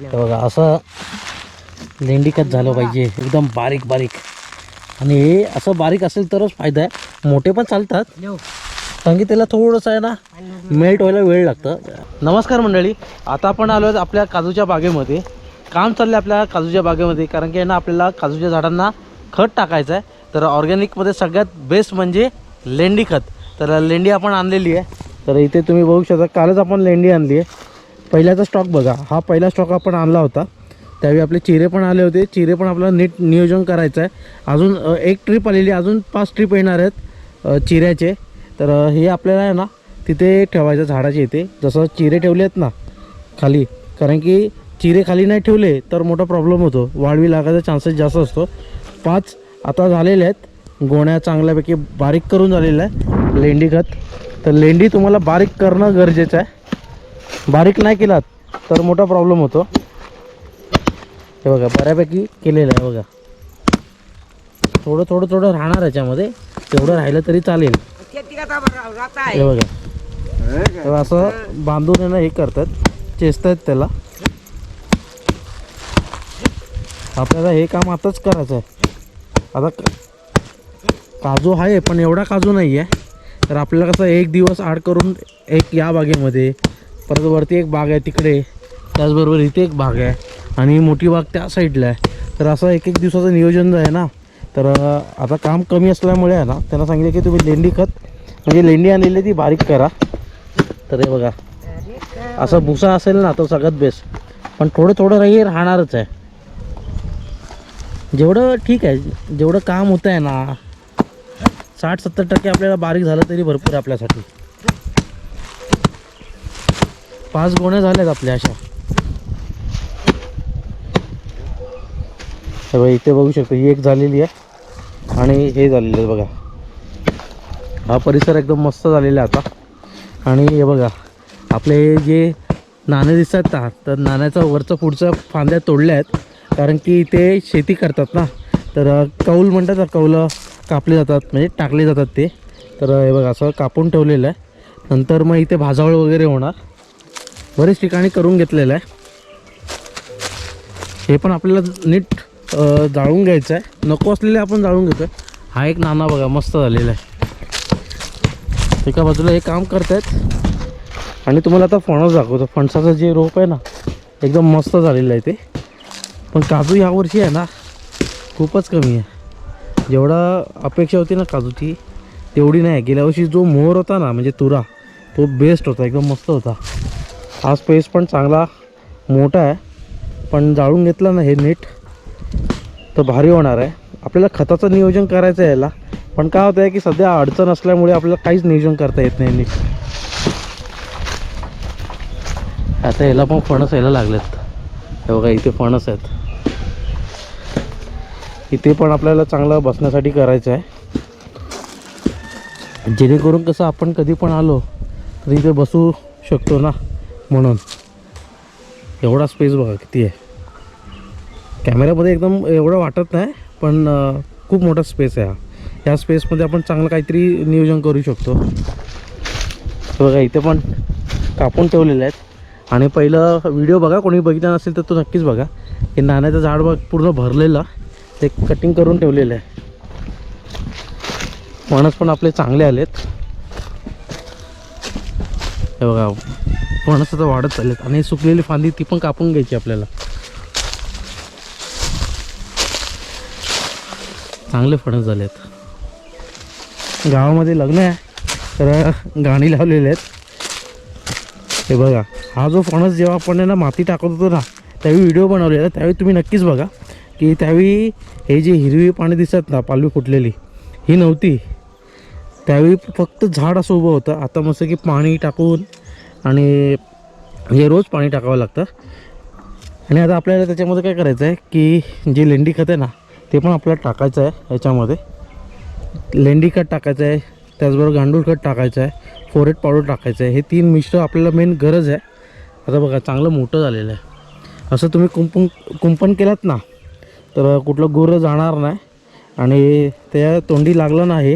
हे बघा असं लेंडीकत झालं पाहिजे. एकदम बारीक बारीक. आणि हे असं बारीक असेल तरच फायदा आहे. मोठे पण चालतात. कारण की त्याला थोडंसं आहे ना मेल्ट व्हायला वेळ लागतं. नमस्कार मंडळी आता आपण आलो आपल्या काजूच्या बागेमध्ये. काम चाललं आहे आपल्या काजूच्या बागेमध्ये कारण की आहे ना आपल्याला काजूच्या झाडांना खत टाकायचं आहे. तर ऑर्गॅनिकमध्ये सगळ्यात बेस्ट म्हणजे लेंडी खत. तर लेंडी आपण आणलेली आहे. तर इथे तुम्ही बघू शकता कालच आपण लेंडी आणली आहे. पहिल्याचा स्टॉक बघा. हा पहिला स्टॉक आपण आणला होता. त्यावेळी आपले चिरे पण आले होते. चिरे पण आपल्याला नीट नियोजन करायचं आहे अजून एक ट्रिप आलेली. आहे, अजून पाच ट्रिप येणार आहेत चिऱ्याचे. तर हे आपल्याला आहे ना तिथे ठेवायचं. झाडाचे इथे. जसं चिरे ठेवले आहेत ना खाली. कारण की चिरे खाली नाही ठेवले तर मोठा प्रॉब्लेम होतो. वाळवी लागायचा चान्सेस जास्त असतो. पाच आता झालेले आहेत. गोण्या चांगल्यापैकी बारीक करून झालेल्या आहे लेंडी खत. तर लेंडी तुम्हाला बारीक करणं गरजेचं आहे. बारीक नाही केलात तर मोठा प्रॉब्लेम होतो. हे बघा बऱ्यापैकी केलेलं आहे बघा. थोडं थोडं थोडं राहणार याच्यामध्ये. तेवढं राहिलं तरी चालेल. हे बघा. असं बांधून येणं हे करतात. चेचतात त्याला. आपल्याला हे काम आताच करायचं आहे. आता काजू आहे पण एवढा काजू नाही आहे तर आपल्याला कसं एक दिवस आड करून एक या बागेमध्ये परत वरती एक बाग आहे तिकडे. त्याचबरोबर इथे एक बाग आहे. आणि मोठी बाग त्या साईडला आहे. तर असं एक एक दिवसाचं नियोजन आहे ना तर आता काम कमी असल्यामुळे आहे ना त्यांना सांगितलं की तुम्ही लेंडी खत म्हणजे लेंडी आणलेली ती बारीक करा. तर हे बघा असा भुसा असेल ना तो सगळ्यात बेस्ट पण थोडं थोडं राही राहणारच आहे. जेवढं ठीक आहे जेवढं काम होतं आहे ना साठ सत्तर टक्के आपल्याला बारीक झालं तरी भरपूर आपल्यासाठी. पाच गोण्या झाल्यात आपल्या अशा. हे बघा इथे बघू शकतो ही एक झालेली आहे आणि हे झालेलं आहे बघा. हा परिसर एकदम मस्त झालेला आहे आता. आणि हे बघा आपले हे जे नाणे दिसतात ना तर नाण्याचा वरचं पुढचं फांद्या तोडल्या आहेत. कारण की इथे शेती करतात ना तर कौल म्हणतात ना कौलं कापले जातात म्हणजे टाकले जातात ते. तर हे बघा असं कापून ठेवलेलं आहे. नंतर मग इथे भाजावळ वगैरे होणार. बरेच ठिकाणी करून घेतलेलं आहे. हे पण आपल्याला नीट जाळून घ्यायचं आहे. नको असलेले आपण जाळून घेतो हा एक नाना बघा मस्त झालेला आहे. एका बाजूला हे काम करतायत. आणि तुम्हाला आता फणस दाखवतो. फणसाचं जे रोप आहे ना एकदम मस्त झालेलं आहे ते. पण काजू यावर्षी आहे ना खूपच कमी आहे. जेवढा अपेक्षा होती ना काजूची तेवढी नाही. गेल्या वर्षी जो मोहर होता ना म्हणजे तुरा तो बेस्ट होता. एकदम मस्त होता. हा स्पेस पण चांगला मोठा आहे. पण जाळून घेतला ना हे नीट तर भारी होणार आहे. आपल्याला खताचं नियोजन करायचं आहे याला. पण काय होतं आहे की सध्या अडचण असल्यामुळे आपल्याला काहीच नियोजन करता येत नाही नीट. आता याला पण फणस यायला लागलेत. हे बघा इथे फणस आहेत. इथे पण आपल्याला चांगलं बसण्यासाठी करायचं आहे. जेणेकरून कसं आपण कधी पण आलो तर इथे बसू शकतो ना. म्हणून. एवढा स्पेस बघा किती आहे. कॅमेऱ्यामध्ये एकदम एवढं वाटत नाही पण खूप मोठा स्पेस आहे हा. ह्या स्पेसमध्ये आपण चांगलं काहीतरी नियोजन करू शकतो. बघा इथे पण कापून ठेवलेले आहेत. आणि पहिलं व्हिडिओ बघा कोणी बघितला नसेल तर तो नक्कीच बघा. हे नाण्याचं झाड बघ पूर्ण भरलेलं. ते कटिंग करून ठेवलेलं आहे. फणस पण आपले चांगले आलेत. हे बघा फणस आता वाढत चाललेत आणि सुकलेली फांदी ती पण कापून घ्यायची आपल्याला. चांगले फणस झालेत. गावामध्ये लग्न आहे तर गाणी लावलेले आहेत. हे बघा हा जो फणस जेव्हा आपण ना माती टाकत होतो ना त्यावेळी व्हिडिओ बनवलेला त्यावेळी तुम्ही नक्कीच बघा की त्यावेळी हे जे हिरवी पाणी दिसत ना पालवी फुटलेली ही नव्हती. त्यावेळी फक्त झाड असं उभं होतं. आता मस्त की पाणी टाकून आणि हे रोज पाणी टाकावं लागतं. आणि आता आपल्याला त्याच्यामध्ये काय करायचं आहे की जे लेंडी खत आहे ना ते पण आपल्याला टाकायचं आहे याच्यामध्ये. लेंडी खत टाकायचं आहे त्याचबरोबर गांडूळ खत टाकायचं आहे फोरेट पावडर टाकायचं आहे हे तीन मिश्र आपल्याला मेन गरज आहे. आता बघा चांगलं मोठं झालेलं आहे. असं तुम्ही कुंपण कुंपण केलात ना तर कुठलं गुरं जाणार नाही. आणि त्या तोंडी लागलं नाही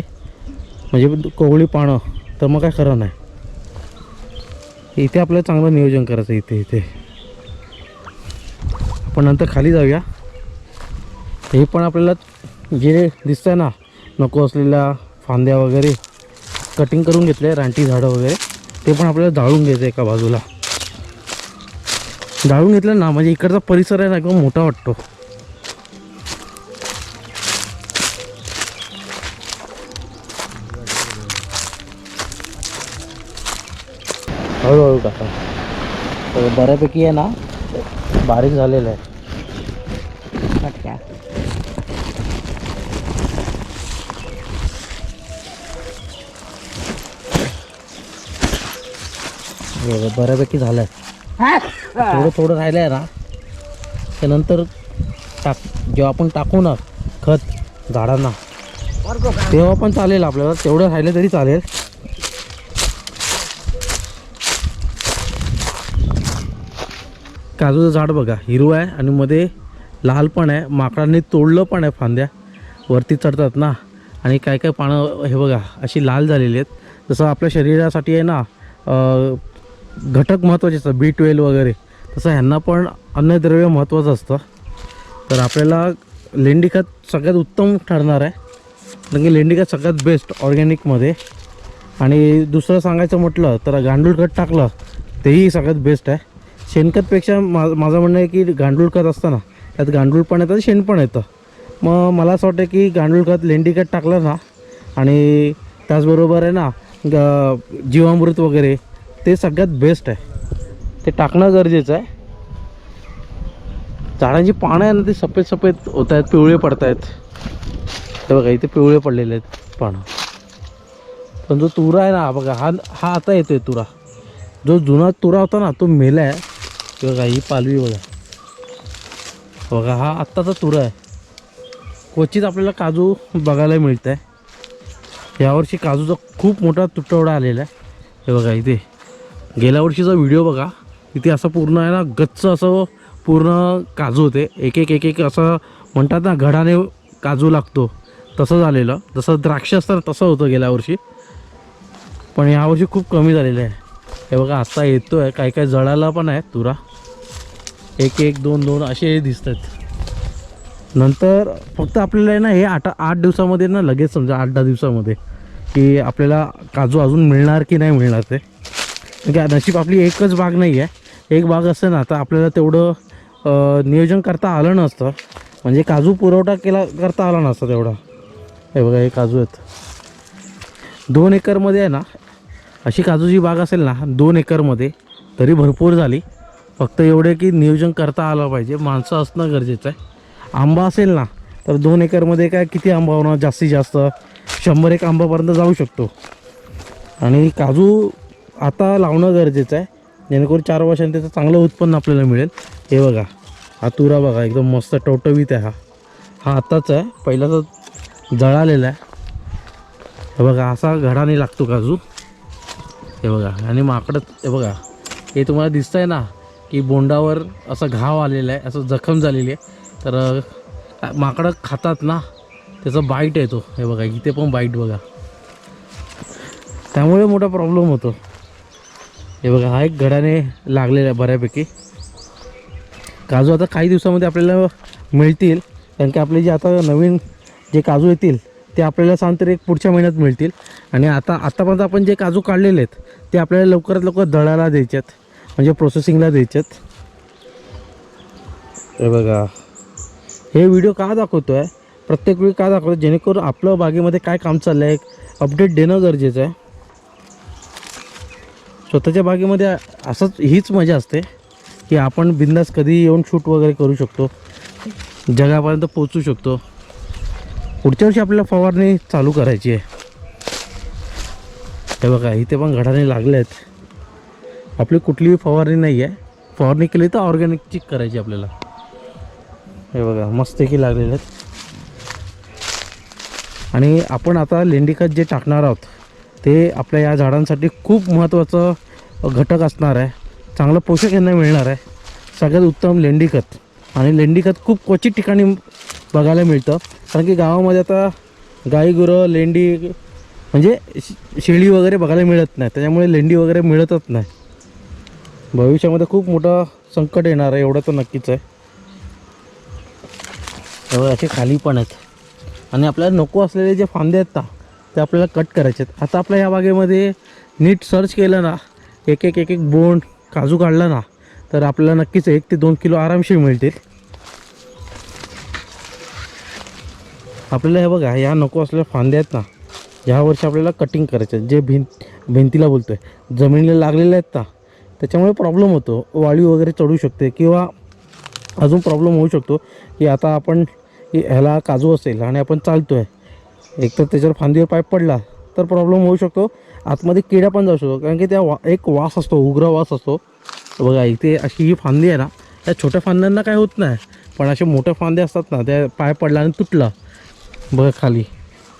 म्हणजे कोवळी पानं तर मग काय खरं नाही. इथे आपल्याला चांगलं नियोजन करायचं इथे इथे. आपण नंतर खाली जाऊया. हे पण आपल्याला जे दिसतंय ना नको असलेल्या फांद्या वगैरे कटिंग करून घेतले रानटी झाडं वगैरे ते पण आपल्याला जाळून घ्यायचं एका बाजूला. जाळून घेतलं ना म्हणजे इकडचा परिसर आहे ना एकदम मोठा वाटतो. हळूहळू टाका तर बऱ्यापैकी आहे ना बारीक झालेलं आहे. पटक्या बऱ्यापैकी झालं आहे थोडं थोडं राहिलं आहे ना त्यानंतर टाक जेव्हा आपण टाकू ना खत झाडांना तेव्हा पण चालेल आपल्याला तेवढं राहिलं तरी चालेल. काजूचं झाड बघा हिरवं आहे आणि मध्ये लाल पण आहे माकडांनी तोडलं पण आहे फांद्या. वरती चढतात ना. आणि काय काय पानं हे बघा अशी लाल झालेली आहेत. जसं आपल्या शरीरासाठी आहे ना घटक महत्त्वाचे असतात बी ट्वेल्व वगैरे. तसं ह्यांना पण अन्नद्रव्य महत्त्वाचं असतं. तर आपल्याला लेंडी खत सगळ्यात उत्तम ठरणार आहे. कारण की लेंडी खत सगळ्यात बेस्ट ऑर्गॅनिकमध्ये आणि दुसरं सांगायचं म्हटलं तर गांडूळ खत टाकलं तेही सगळ्यात बेस्ट आहे. शेणखतपेक्षा मा माझं म्हणणं आहे की गांडूळ खत असतं ना त्यात गांडूळ पण येतं शेण पण येतं. मग मला असं वाटतं की गांडूळ खत लेंडी खत टाकलं ना आणि त्याचबरोबर आहे ना ग जीवामृत वगैरे ते सगळ्यात बेस्ट आहे. ते टाकणं गरजेचं आहे. झाडांची पानं आहे ना ती सफेद सफेद होत आहेत पिवळे पडत आहेत. हे बघा इथे पिवळे पडलेले आहेत पानं. पण जो तुरा आहे ना बघा हा हा आता येतोय तुरा. जो जुना तुरा होता ना तो मेला आहे. किंवा बघा ही पालवी बघा. बघा हा आत्ताचा तुरा आहे. क्वचित आपल्याला काजू बघायला मिळत आहे यावर्षी काजूचा खूप मोठा तुटवडा आलेला आहे. हे बघा इथे. गेल्या वर्षीचा व्हिडिओ बघा. इथे असं पूर्ण आहे ना गच्च असं पूर्ण काजू होते. एक एक एक एक असं म्हणतात ना घडाने काजू लागतो. तसं झालेलं. जसं द्राक्ष असतं ना तसं होतं गेल्या वर्षी. पण यावर्षी खूप कमी झालेलं आहे. हे बघा आत्ता येतो आहे काही काही जळाला पण आहे तुरा. एक एक दोन दोन असे दिसत आहेत नंतर फक्त आपल्याला आहे ना हे आठ आठ दिवसामध्ये ना लगेच समजा आठ दहा दिवसामध्ये की आपल्याला काजू अजून मिळणार की नाही मिळणार ते. कारण नशीब आपली एकच बाग नाही आहे. एक बाग असते ना तर आपल्याला तेवढं नियोजन करता आलं नसतं. म्हणजे काजू पुरवठा केला करता आला नसता तेवढा. हे बघा हे काजू आहेत. दोन एकरमध्ये आहे ना अशी काजूची बाग असेल ना दोन एकरमध्ये तरी भरपूर झाली. फक्त एवढे की नियोजन करता आलं पाहिजे. माणसं असणं गरजेचं आहे. आंबा असेल ना तर दोन एकरमध्ये काय किती आंबा होणार? जास्तीत जास्त शंभर एक आंबापर्यंत जाऊ शकतो. आणि काजू आता लावणं गरजेचं आहे. जेणेकरून चार वर्षांनी त्याचं चांगलं उत्पन्न आपल्याला मिळेल. हे बघा हा तुरा बघा एकदम मस्त टवटवीत आहे हा. हा आत्ताच आहे. पहिलाच जळालेला आहे. हे बघा असा घडाने लागतो काजू. हे बघा आणि माकडं हे बघा. हे तुम्हाला दिसतंय आहे ना की बोंडावर असं घाव आलेला आहे असं जखम झालेली आहे. तर माकडं खातात ना त्याचा बाईट येतो. हे बघा इथे पण बाईट बघा. त्यामुळे मोठा प्रॉब्लेम होतो. हे बघा हा एक घडाने लागलेला आहे बऱ्यापैकी. काजू आता काही दिवसामध्ये आपल्याला मिळतील कारण की आपले जे आता नवीन जे काजू येतील ते आपल्याला सांग तरी एक पुढच्या महिन्यात मिळतील. आणि आता आतापर्यंत आपण जे काजू काढलेले आहेत ते आपल्याला लवकरात लवकर दळायला द्यायचे आहेत. म्हणजे प्रोसेसिंगला द्यायचे आहेत हे बघा. हे व्हिडिओ का दाखवतो आहे प्रत्येक वेळी का दाखवतो जेणेकरून आपलं बागेमध्ये काय काम चाललं आहे अपडेट देणं गरजेचं आहे. स्वतःच्या बागेमध्ये असंच हीच मजा असते की आपण बिंदास कधी येऊन शूट वगैरे करू शकतो. जगापर्यंत पोचू शकतो. पुढच्या वर्षी आपल्याला फवारणी चालू करायची आहे. हे बघा इथे पण घडाने लागले आहेत आपली कुठलीही फवारणी नाही आहे. फवारणी केली तर ऑर्गॅनिक चिक करायची आपल्याला. हे बघा मस्त की लागलेले आहेत. आणि आपण आता लेंडीखत जे टाकणार आहोत ते आपल्या या झाडांसाठी खूप महत्त्वाचं घटक असणार आहे. चांगलं पोषक यांना मिळणार आहे. सगळ्यात उत्तम लेंडीखत. आणि लेंडीखत खूप क्वचित ठिकाणी बघायला मिळतं. कारण की गावामध्ये आता गाई गुरं लेंडी म्हणजे शे- शेळी वगैरे बघायला मिळत नाही. त्याच्यामुळे लेंडी वगैरे मिळतच नाही. भविष्यामध्ये खूप मोठं संकट येणार आहे एवढं तर नक्कीच आहे. तेव्हा असे खाली पण आहेत. आणि आपल्याला नको असलेले जे फांदे आहेत ना ते आपल्याला कट करायचे आहेत. आता आपल्या या बागेमध्ये नीट सर्च केलं ना एक एक एक एक बोंड काजू काढला ना तर आपल्याला नक्कीच एक ते दोन किलो आरामशीर मिळतील. आपल्याला हे बघा ह्या नको असलेल्या फांद्या आहेत ना ह्या वर्षी आपल्याला कटिंग करायचे आहेत. जे भिंत भिंतीला बोलतो आहे जमिनीला लागलेल्या आहेत ना त्याच्यामुळे प्रॉब्लेम होतो. वाळी वगैरे चढू शकते किंवा अजून प्रॉब्लेम होऊ शकतो की आता आपण ह्याला काजू असेल आणि आपण चालतो आहे एक तर त्याच्यावर फांदीवर पाईप पडला तर प्रॉब्लेम होऊ शकतो. आतमध्ये किडा पण जाऊ शकतो. कारण की त्या वा एक वास असतो उग्र वास असतो. बघा इथे अशी ही फांदी आहे ना त्या छोट्या फांद्यांना काय होत नाही. पण असे मोठे फांदे असतात ना त्या पाय पडला आणि तुटला. बघा खाली.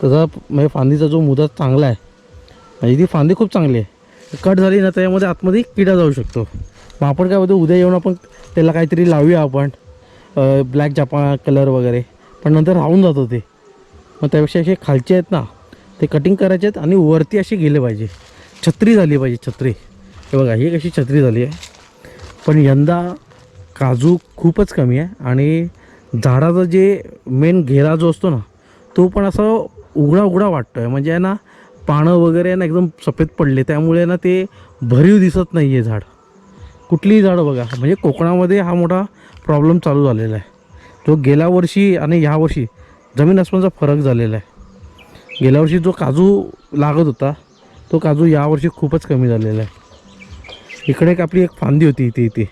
त्याचा म्हणजे फांदीचा जो मुदत चांगला आहे. म्हणजे ती फांदी खूप चांगली आहे. कट झाली ना त्याच्यामध्ये आतमध्ये किडा जाऊ शकतो. मग आपण काय होतं उद्या येऊन आपण त्याला काहीतरी लावूया आपण ब्लॅक जापा कलर वगैरे. पण नंतर राहून जातो ते. मग त्यापेक्षा असे खालचे आहेत ना ते कटिंग करायचे आहेत आणि वरती असे गेले पाहिजे. छत्री झाली पाहिजे छत्री. हे बघा ही कशी छत्री झाली आहे. पण यंदा काजू खूपच कमी आहे आणि झाडाचा जे मेन घेरा जो असतो ना तो पण असा उघडा उघडा वाटतो आहे म्हणजे आहे ना पानं वगैरे आहे ना एकदम सफेद पडले त्यामुळे ना ते भरीव दिसत नाही आहे झाड. कुठलीही झाडं बघा म्हणजे कोकणामध्ये हा मोठा प्रॉब्लेम चालू झालेला आहे. जो गेल्या वर्षी आणि ह्या वर्षी जमीन आसमानचा फरक झालेला आहे. गेल्या वर्षी जो काजू लागत होता तो काजू यावर्षी खूपच कमी झालेला आहे. इकडे एक आपली एक फांदी होती इथे इथे.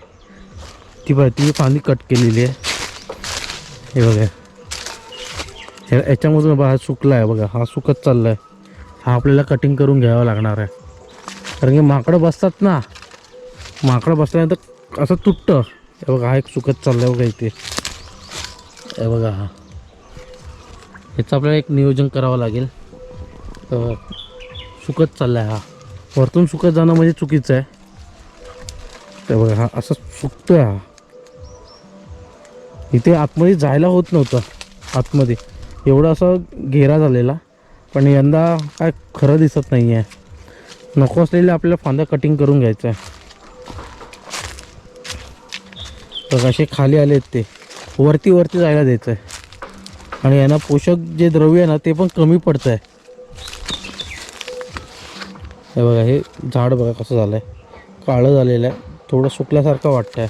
ती बघा ती फांदी कट केलेली आहे. हे बघा. ह्या- याच्यामधून बघा हा सुकला आहे बघा हा सुकत चालला आहे हा आपल्याला कटिंग करून घ्यावा लागणार आहे. कारण की माकडं बसतात ना. माकडं बसल्यानंतर असं तुटतं. हे बघा हा एक सुकत चाललं आहे बघा इथे. हे बघा हा. याचं आपल्याला एक नियोजन करावं लागेल. सुकत चालला आहे हा. वरतून सुकत जाणं म्हणजे चुकीचं आहे. ते बघा हा असं सुकतोय हा. इथे आतमध्ये जायला होत नव्हतं. आतमध्ये. एवढा असा घेरा झालेला. पण यंदा काय खरं दिसत नाही आहे नको असलेले आपल्याला फांद्या कटिंग करून घ्यायचं आहे तर असे खाली आले आहेत ते. वरती वरती जायला द्यायचं आहे आणि यांना पोषक जे द्रव्य आहे ना ते पण कमी पडतं आहे हे बघा हे झाड बघा कसं झालं आहे काळं झालेलं आहे. थोडं सुकल्यासारखं वाटतं आहे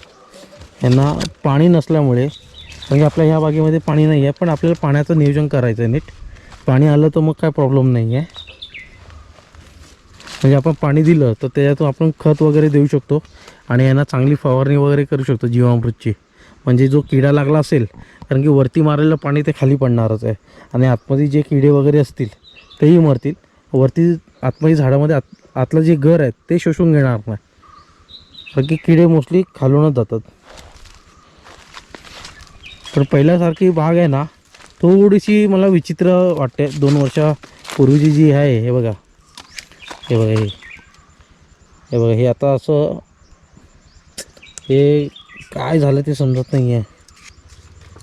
यांना पाणी नसल्यामुळे म्हणजे आपल्या ह्या बागेमध्ये पाणी नाही आहे पण आपल्याला पाण्याचं नियोजन करायचं आहे नीट. पाणी आलं तर मग काय प्रॉब्लेम नाही आहे म्हणजे आपण पाणी दिलं तर त्याच्यातून आपण खत वगैरे देऊ शकतो आणि यांना चांगली फवारणी वगैरे करू शकतो जीवामृतची. म्हणजे जो किडा लागला असेल कारण की वरती मारलेलं पाणी ते खाली पडणारच आहे. आणि आतमध्ये जे किडे वगैरे असतील तेही मरतील. वरती आतमध्ये झाडामध्ये आत आतलं जे घर आहे ते शोषून घेणार नाही. कारण की किडे मोस्टली खालूनच जातात. पण पहिल्यासारखी बाग आहे ना थोडीशी मला विचित्र वाटते. दोन वर्षापूर्वीची जी आहे हे बघा. हे बघा हे. हे बघा हे आता असं हे काय झालं ते समजत नाही आहे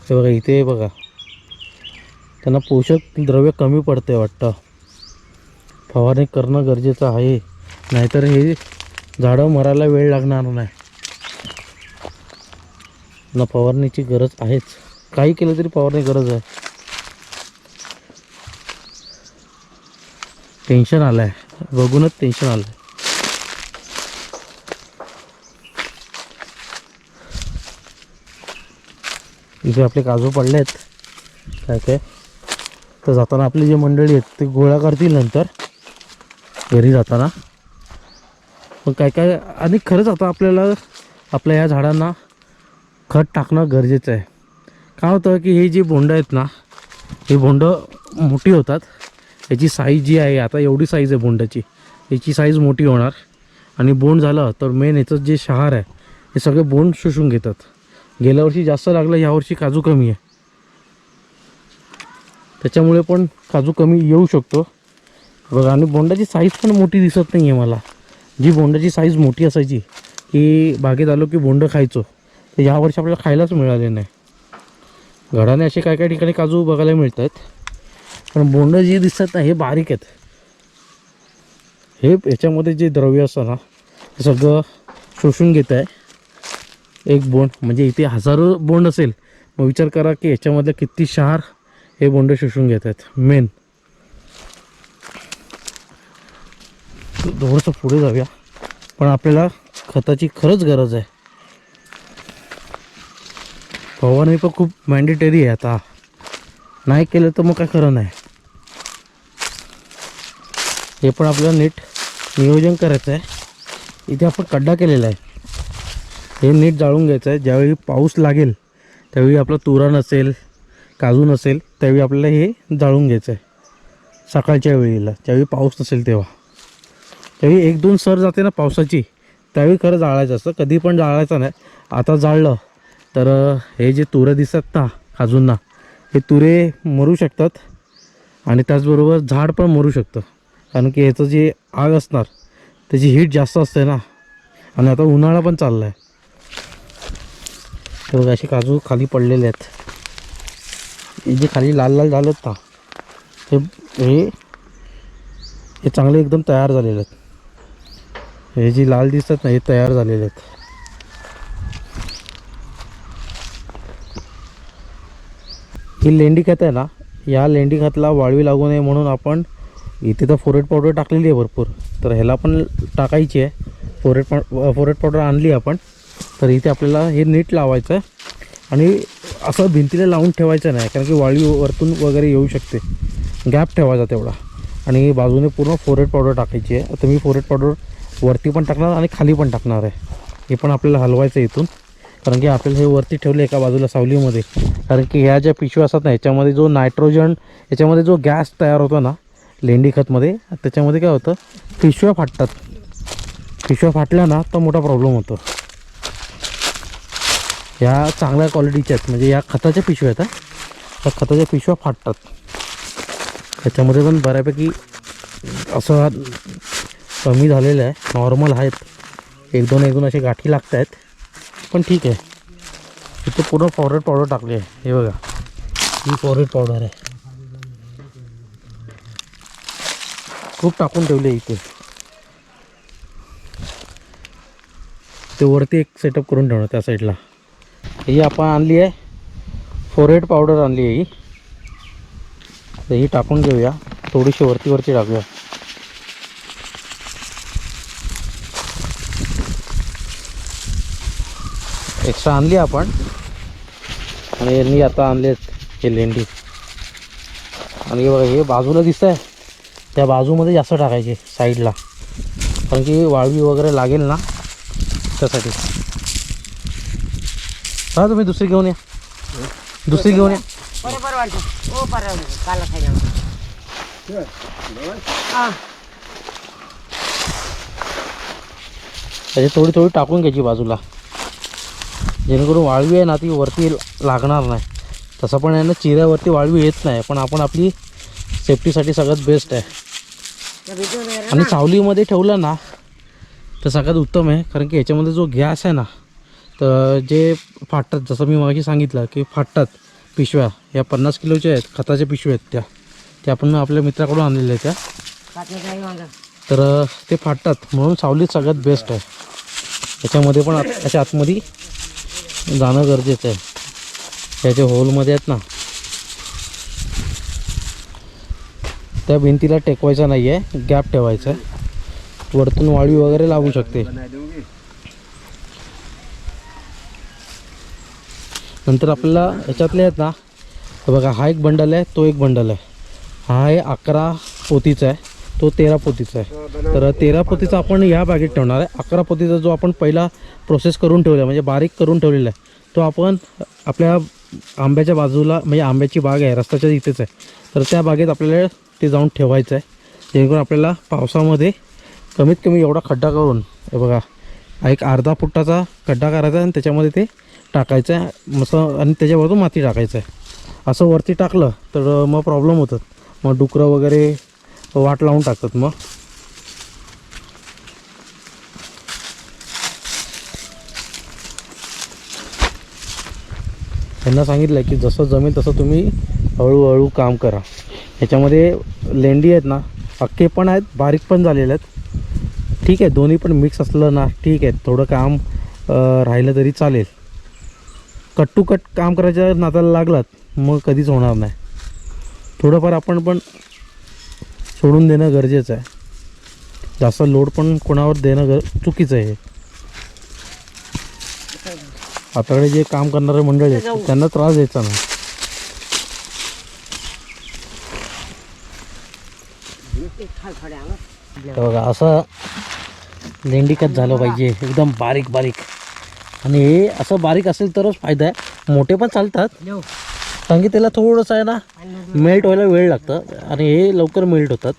हे बघा इथे बघा. त्यांना पोषक द्रव्य कमी पडते वाटतं. फवारणी करणं गरजेचं आहे. नाहीतर हे झाडं मरायला वेळ लागणार नाही. ना फवारणीची गरज आहेच. काही केलं तरी फवारणी गरज आहे. टेन्शन आलं आहे बघूनच टेन्शन आलं आहे इथे आपले काजू पडले आहेत काय काय? तर जाताना आपली जी मंडळी आहेत ते गोळा करतील नंतर. घरी जाताना. पण काय काय? आणि खरंच आता आपल्याला आपल्या या झाडांना खत टाकणं गरजेचं आहे. काय होतं की हे जी बोंडं आहेत ना ही बोंडं मोठी होतात. याची साईज जी आहे आता एवढी साईज आहे बोंडाची. याची साईज मोठी होणार. आणि बोंड झालं तर मेन याचं जे शहार आहे हे सगळे बोंड शोषून घेतात. गेल्या वर्षी जास्त लागलं यावर्षी काजू कमी आहे. त्याच्यामुळे पण काजू कमी येऊ शकतो. बघा आणि बोंडाची साईज पण मोठी दिसत नाही आहे मला. जी बोंडाची साईज मोठी असायची की बागेत आलो की बोंड खायचो तर यावर्षी आपल्याला खायलाच मिळाले नाही. घराने असे काय काय ठिकाणी काजू बघायला मिळत आहेत पण बोंड जी दिसतात ना हे बारीक आहेत. हे याच्यामध्ये जे द्रव्य असतं ना ते सगळं शोषून घेत आहे. एक बोंड म्हणजे इथे हजारो बोंड असेल. मग विचार करा की याच्यामधले किती शहार हे बोंड शोषून घेत आहेत. मेन थोडंसं पुढे जाऊया. पण आपल्याला खताची खरंच गरज आहे. फवारणी पण खूप मॅन्डेटरी आहे आता. नाही केलं तर मग काय खरं नाही. हे पण आपल्याला नीट नियोजन करायचं आहे इथे आपण खड्डा केलेला आहे. हे नीट जाळून घ्यायचं आहे ज्यावेळी पाऊस लागेल त्यावेळी आपलं तुरा नसेल काजू नसेल त्यावेळी आपल्याला हे जाळून घ्यायचं आहे सकाळच्या वेळेला ज्यावेळी पाऊस नसेल तेव्हा. त्यावेळी एक दोन सर जाते ना पावसाची त्यावेळी खरं जाळायचं असतं. कधी पण जाळायचं नाही. आता जाळलं तर हे जे तुरं दिसतात ना काजूंना हे तुरे मरू शकतात. आणि त्याचबरोबर झाड पण मरू शकतं. कारण की याचं जे आग असणार त्याची हीट जास्त असते ना. आणि आता उन्हाळा पण चालला आहे तर असे काजू खाली पडलेले आहेत. हे जे खाली लाल लाल झालेत ना हे हे हे चांगले एकदम तयार झालेले आहेत. हे जे लाल दिसतात ना हे तयार झालेले आहेत. ही लेंडी खत आहे ना या लेंडी खतला वाळवी लागू नये म्हणून आपण इथे तर फोरेट पावडर टाकलेली आहे भरपूर. तर ह्याला पण टाकायची आहे. फोरेट पाव फोरेट पावडर आणली आपण. तर इथे आपल्याला हे नीट लावायचं आहे. आणि असं भिंतीला लावून ठेवायचं नाही कारण की वाळी वरतून वगैरे येऊ शकते. गॅप ठेवायचा तेवढा. आणि बाजूने पूर्ण फोरेट पावडर टाकायची आहे. आता मी फोरेट पावडर वरती पण टाकणार आणि खाली पण टाकणार आहे. हे पण आपल्याला हलवायचं आहे इथून. कारण की आपल्याला हे वरती ठेवलं एका बाजूला सावलीमध्ये. कारण की ह्या ज्या पिशव्या असतात ना ह्याच्यामध्ये जो नायट्रोजन याच्यामध्ये जो गॅस तयार होतो ना लेंडी खतमध्ये. त्याच्यामध्ये काय होतं पिशव्या फाटतात. पिशव्या फाटल्या ना तर मोठा प्रॉब्लेम होतो. ह्या चांगल्या क्वालिटीच्या आहेत. म्हणजे या खताच्या पिशव्या आहेत त्या खताच्या पिशव्या फाटतात. त्याच्यामध्ये पण बऱ्यापैकी असं कमी झालेलं आहे. नॉर्मल आहेत. एक दोन एक दोन असे गाठी लागत आहेत. पण ठीक आहे. इथं पूर्ण फॉरेट पावडर टाकली आहे. हे बघा. ही फॉरेट पावडर आहे. खूप टाकून ठेवले आहे इथे. ते वरती एक सेटअप करून ठेवणार त्या साईडला ही आपण आणली आहे. फोरेट पावडर आणली आहे ही. तर ही टाकून घेऊया. थोडीशी वरती वरती टाकूया. एक्स्ट्रा आणली आपण. आणि यांनी आता आणलेत हे लेंडी. आणि हे बघा हे बाजूला दिसत आहे त्या बाजूमध्ये जास्त टाकायचे साईडला. कारण की वाळवी वगैरे लागेल ना त्यासाठी. हा तुम्ही दुसरी घेऊन या. दुसरी घेऊन या. हो हा. त्याची थोडी थोडी टाकून घ्यायची बाजूला. जेणेकरून वाळवी आहे ना ती वरती लागणार नाही. तसं पण आहे ना चिऱ्यावरती वाळवी येत नाही पण आपण आपली सेफ्टीसाठी सगळ्यात बेस्ट आहे. आणि सावलीमध्ये ठेवलं ना तर सगळ्यात उत्तम आहे कारण की याच्यामध्ये जो गॅस आहे ना तर जे फाटतात जसं मी मागे सांगितलं की फाटतात पिशव्या या पन्नास किलोच्या आहेत खताच्या पिशव्या आहेत त्या. त्या आपण आपल्या मित्राकडून आणलेल्या आहेत त्या. तर ते फाटतात म्हणून सावलीत सगळ्यात बेस्ट आहे. त्याच्यामध्ये पण आत- याच्या आतमध्ये जाणं गरजेचं आहे. त्याच्या होलमध्ये आहेत ना त्या भिंतीला टेकवायचा नाही आहे गॅप ठेवायचा आहे. वरतून वाळवी वगैरे लागू शकते. नंतर आपल्याला याच्यातले आहेत ना बघा हा एक बंडल आहे तो एक बंडल आहे. हा आहे अकरा पोतीचा आहे तो तेरा पोतीचा आहे. तर तेरा पोतीचा आपण ह्या बागेत ठेवणार आहे. अकरा पोतीचा जो आपण पहिला प्रोसेस करून ठेवला म्हणजे बारीक करून ठेवलेला आहे तो आपण आपल्या आंब्याच्या बाजूला म्हणजे आंब्याची बाग आहे रस्त्याच्या इथेच आहे. तर त्या बागेत आपल्याला ते जाऊन ठेवायचं आहे. जेणेकरून आपल्याला पावसामध्ये कमीत कमी एवढा खड्डा करून हे बघा एक अर्धा फुटाचा खड्डा करायचा आहे आणि त्याच्यामध्ये ते टाकायचं आहे. मस्त आणि त्याच्यावरतून माती टाकायचं आहे. असं वरती टाकलं तर मग प्रॉब्लेम होतात. मग डुकरं वगैरे वाट लावून टाकतात मग. त्यांना सांगितलं की जसं जमेल तसं तुम्ही हळूहळू काम करा. ह्याच्यामध्ये लेंडी आहेत ना अख्खे पण आहेत बारीक पण झालेले आहेत. ठीक आहे दोन्ही पण मिक्स असलं ना ठीक आहे. थोडं काम राहिलं तरी चालेल. कट टू कट काम करायच्या नादाला लागलात मग कधीच होणार नाही. थोडंफार आपण पण सोडून देणं गरजेचं आहे. जास्त लोड पण कोणावर देणं गर चुकीचं आहे आपल्याकडे जे काम करणारे मंडळी आहेत त्यांना त्रास द्यायचा नाही. हे बघा असं लेंडीकत झालं पाहिजे. एकदम बारीक बारीक. आणि हे असं बारीक असेल तरच फायदा आहे. मोठे पण चालतात. कारण की त्याला थोडंसं आहे ना मेल्ट व्हायला वेळ लागतं. आणि हे लवकर मेल्ट होतात.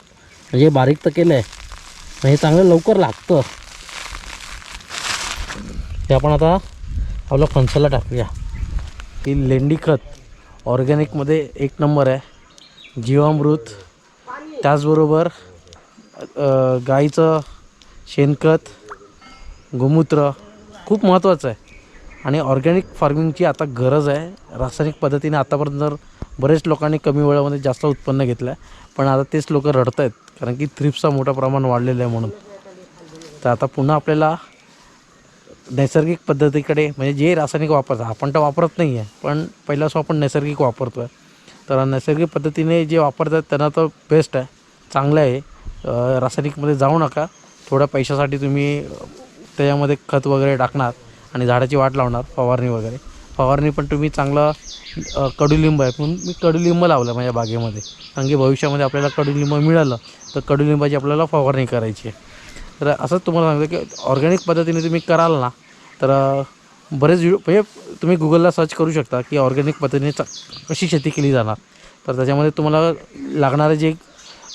म्हणजे बारीक तर केलं आहे हे चांगलं लवकर लागतं. ते आपण आता आपल्या फणसाला टाकूया. ही लेंडी खत ऑर्गॅनिकमध्ये एक नंबर आहे. जीवामृत त्याचबरोबर गाईचं शेणखत गोमूत्र खूप महत्त्वाचं आहे. आणि ऑर्गॅनिक फार्मिंगची आता गरज आहे. रासायनिक पद्धतीने आतापर्यंत जर बरेच लोकांनी कमी वेळामध्ये जास्त उत्पन्न घेतलं आहे पण आता तेच लोक रडत आहेत कारण की थ्रिप्सचा मोठा प्रमाण वाढलेलं आहे म्हणून. तर आता पुन्हा आपल्याला नैसर्गिक पद्धतीकडे म्हणजे जे रासायनिक वापरतात आपण तर वापरत नाही आहे पण पहिल्यासो आपण नैसर्गिक वापरतो आहे तर नैसर्गिक पद्धतीने जे वापरतात त्यांना तर बेस्ट आहे चांगलं आहे. रासायनिकमध्ये जाऊ नका. थोड्या पैशासाठी तुम्ही त्याच्यामध्ये खत वगैरे टाकणार आणि झाडाची वाट लावणार फवारणी वगैरे. फवारणी पण तुम्ही चांगलं कडुलिंब आहे. म्हणून मी कडुलिंब लावलं माझ्या बागेमध्ये. कारण की भविष्यामध्ये आपल्याला कडुलिंब मिळालं तर कडुलिंबाची आपल्याला फवारणी करायची आहे. तर असंच तुम्हाला सांगतो की ऑर्गॅनिक पद्धतीने तुम्ही कराल ना तर बरेच म्हणजे तुम्ही गुगलला सर्च करू शकता की ऑर्गॅनिक पद्धतीने कशी शेती केली जाणार. तर त्याच्यामध्ये तुम्हाला लागणारे जे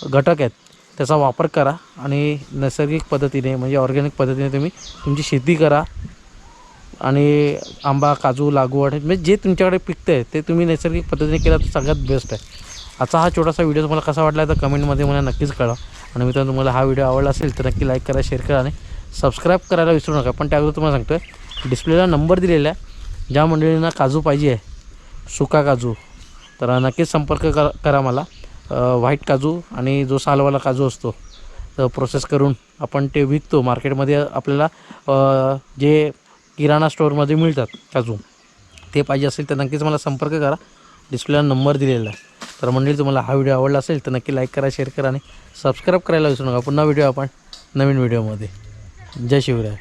घटक आहेत त्याचा वापर करा आणि नैसर्गिक पद्धतीने म्हणजे ऑर्गॅनिक पद्धतीने तुम्ही तुमची शेती करा. आणि आंबा काजू लागवड म्हणजे जे तुमच्याकडे पिकतं आहे ते तुम्ही नैसर्गिक पद्धतीने केलं तर सगळ्यात बेस्ट आहे. आजचा हा छोटासा व्हिडिओ तुम्हाला कसा वाटला तर कमेंटमध्ये मला नक्कीच कळवा. आणि मित्रांनो तुम्हाला हा व्हिडिओ आवडला असेल तर नक्की लाईक करा शेअर करा आणि सबस्क्राईब करायला विसरू नका. पण त्याबद्दल तुम्हाला सांगतो आहे डिस्प्लेला नंबर दिलेला आहे. ज्या मंडळींना काजू पाहिजे आहे सुका काजू तर नक्कीच संपर्क करा करा मला. व्हाईट काजू आणि जो सालवाला काजू असतो तर प्रोसेस करून आपण ते विकतो. मार्केटमध्ये आपल्याला जे किराणा स्टोअरमध्ये मिळतात काजू ते पाहिजे असेल तर नक्कीच मला संपर्क करा. डिस्प्लेला नंबर दिलेला आहे. तर मंडळी तुम्हाला हा व्हिडिओ आवडला असेल तर नक्की लाईक करा शेअर करा आणि सबस्क्राईब करायला विसरू नका. पुन्हा व्हिडिओ आपण नवीन व्हिडिओमध्ये. जय शिवराय.